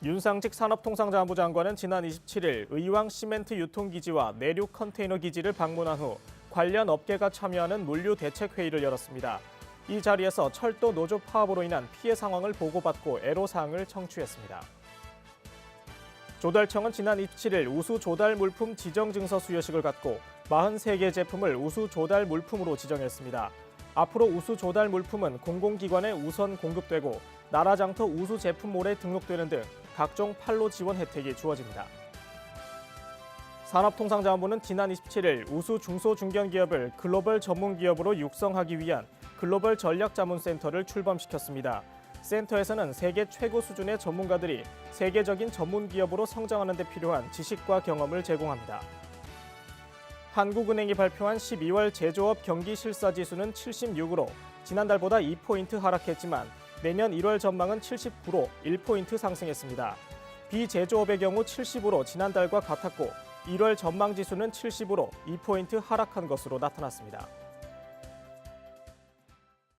윤상직 산업통상자원부 장관은 지난 27일 의왕 시멘트 유통기지와 내륙 컨테이너 기지를 방문한 후 관련 업계가 참여하는 물류 대책 회의를 열었습니다. 이 자리에서 철도 노조 파업으로 인한 피해 상황을 보고받고 애로사항을 청취했습니다. 조달청은 지난 27일 우수 조달 물품 지정 증서 수여식을 갖고 43개 제품을 우수 조달 물품으로 지정했습니다. 앞으로 우수 조달 물품은 공공기관에 우선 공급되고 나라장터 우수 제품몰에 등록되는 등 각종 판로 지원 혜택이 주어집니다. 산업통상자원부는 지난 27일 우수 중소중견기업을 글로벌 전문기업으로 육성하기 위한 글로벌 전략자문센터를 출범시켰습니다. 센터에서는 세계 최고 수준의 전문가들이 세계적인 전문기업으로 성장하는 데 필요한 지식과 경험을 제공합니다. 한국은행이 발표한 12월 제조업 경기 실사 지수는 76으로 지난달보다 2포인트 하락했지만 내년 1월 전망은 79로 1포인트 상승했습니다. 비제조업의 경우 70으로 지난달과 같았고 1월 전망 지수는 70으로 2포인트 하락한 것으로 나타났습니다.